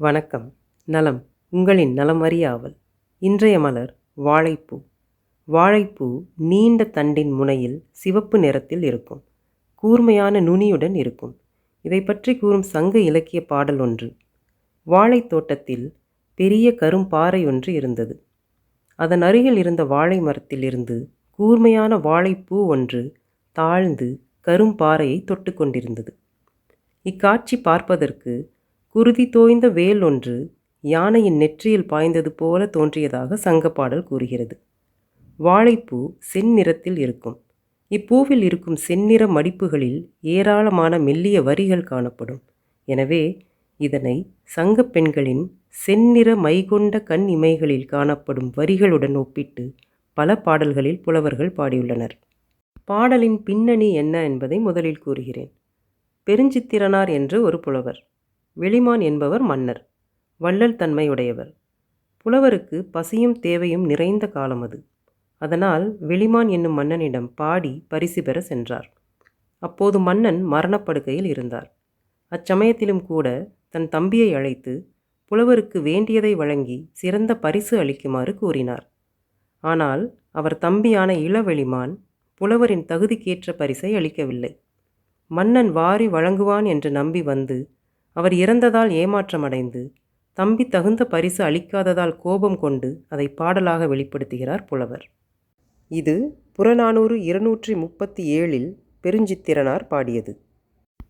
வணக்கம். நலம். உங்களின் நலம் அறியாவல் இன்றைய மலர் வாழைப்பூ. வாழைப்பூ நீண்ட தண்டின் முனையில் சிவப்பு நிறத்தில் இருக்கும். கூர்மையான நுனியுடன் இருக்கும். இதை பற்றி கூறும் சங்க இலக்கிய பாடல் ஒன்று. வாழைத் தோட்டத்தில் பெரிய கரும்பாறை ஒன்று இருந்தது. அதன் அருகில் இருந்த வாழை மரத்திலிருந்து கூர்மையான வாழைப்பூ ஒன்று தாழ்ந்து கரும்பாறையை தொட்டு கொண்டிருந்தது. இக்காட்சி பார்ப்பதற்கு குருதி தோய்ந்த வேல் ஒன்று யானையின் நெற்றியில் பாய்ந்தது போல தோன்றியதாக சங்கப்பாடல் கூறுகிறது. வாழைப்பூ செந்நிறத்தில் இருக்கும். இப்பூவில் இருக்கும் செந்நிற மடிப்புகளில் ஏராளமான மெல்லிய வரிகள் காணப்படும். எனவே இதனை சங்கப் பெண்களின் செந்நிற மைகொண்ட கண் இமைகளில் காணப்படும் வரிகளுடன் ஒப்பிட்டு பல பாடல்களில் புலவர்கள் பாடியுள்ளனர். பாடலின் பின்னணி என்ன என்பதை முதலில் கூறுகிறேன். பெருஞ்சித்திரனார் என்று ஒரு புலவர். வெளிமான் என்பவர் மன்னர் வள்ளல் தன்மையுடையவர். புலவருக்கு பசியும் தேவையும் நிறைந்த காலம் அது. அதனால் வெளிமான் என்னும் மன்னனிடம் பாடி பரிசு பெற சென்றார். அப்போது மன்னன் மரணப்படுக்கையில் இருந்தார். அச்சமயத்திலும் கூட தன் தம்பியை அழைத்து புலவருக்கு வேண்டியதை வழங்கி சிறந்த பரிசு அளிக்குமாறு கூறினார். ஆனால் அவர் தம்பியான இளவெளிமான் புலவரின் தகுதிக்கேற்ற பரிசை அளிக்கவில்லை. மன்னன் வாரி வழங்குவான் என்று நம்பி வந்து அவர் இறந்ததால் ஏமாற்றமடைந்து தம்பி தகுந்த பரிசு அளிக்காததால் கோபம் கொண்டு அதை பாடலாக வெளிப்படுத்துகிறார் புலவர். இது புறநானூறு இருநூற்றி முப்பத்தி ஏழில் பெருஞ்சித்திரனார் பாடியது.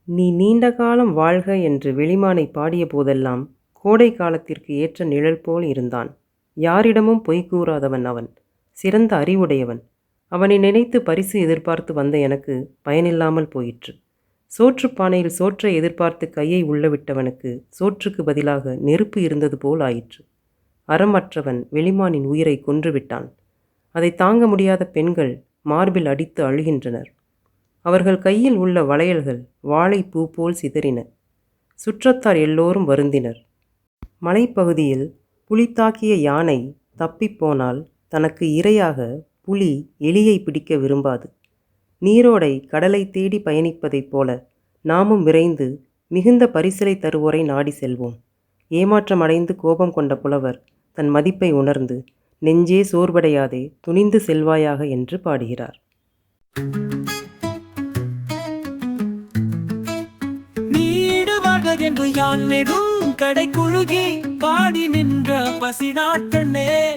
நீ நீண்ட காலம் வாழ்க என்று வெளிமானை பாடிய போதெல்லாம் கோடை காலத்திற்கு ஏற்ற நிழல் போல் இருந்தான். யாரிடமும் பொய் கூறாதவன் அவன் சிறந்த அறிவுடையவன். அவனை நினைத்து பரிசு எதிர்பார்த்து வந்த எனக்கு பயனில்லாமல் போயிற்று. சோற்றுப் பானையில் சோற்றை எதிர்பார்த்து கையை உள்ளவிட்டவனுக்கு சோற்றுக்கு பதிலாக நெருப்பு இருந்தது போல் ஆயிற்று. அறமற்றவன் வெளிமானின் உயிரை கொன்றுவிட்டான். அதை தாங்க முடியாத பெண்கள் மார்பில் அடித்து அழுகின்றனர். அவர்கள் கையில் உள்ள வளையல்கள் வாழைப்பூ போல் சிதறின. சுற்றத்தார் எல்லோரும் வருந்தினர். மலைப்பகுதியில் புலி தாக்கிய யானை தப்பிப்போனால் தனக்கு இரையாக புலி எலியை பிடிக்க விரும்பாது. நீரோடை கடலை தேடி பயணிப்பதைப் போல நாமும் விரைந்து மிகுந்த பரிசலை தருவோரை நாடி செல்வோம். ஏமாற்றமடைந்து கோபம் கொண்ட புலவர் தன் மதிப்பை உணர்ந்து நெஞ்சே சோர்வடையாதே துணிந்து செல்வாயாக என்று பாடுகிறார். என்று யான் கடை குழுகி பாடி நின்ற பசி நாட்டனே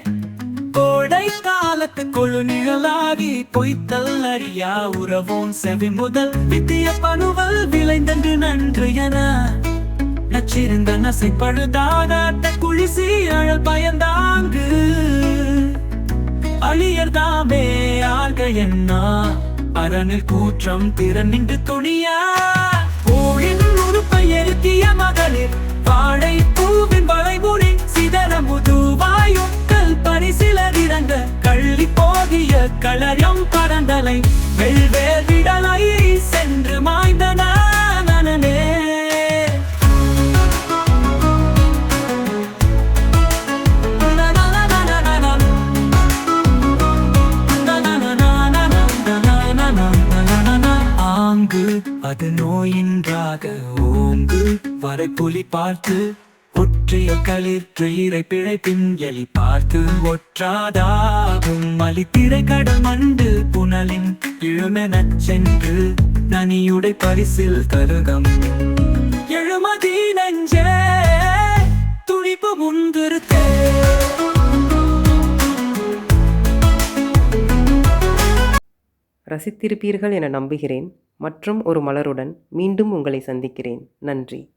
கோடை காலத்து கொழு நிழலாகி பொய்த்தல் அறியா உறவோம் செவி முதல். வித்திய பணுவல் விளைந்தன்று நன்று என நச்சிருந்த நசை பழுதான குளிசி அழல் பயந்தாங்கு. அழியர் தாமே ஆக என்னா அரணில் கூற்றம் திறன் நின்று துணியா. ஊழின் உறுப்பை எருத்திய மகளிர் பாடை பூவின் வளைமுடி சிதற நின்றாக ஓங்கு வரை புலி பார்த்து ஒற்றிய களிற்று இறை பிழைப்பின் எலி பார்த்து ஒற்றாதாகும் மலித்திரை கடல் மண்டு புனலின் இழுமெனச் சென்று நனியுடை பரிசில் கருகம் எழுமதி நஞ்சே துணிப்பு முன்திருத்தே. ரசித்திருப்பீர்கள் என நம்புகிறேன். மற்றும் ஒரு மலருடன் மீண்டும் உங்களை சந்திக்கிறேன். நன்றி.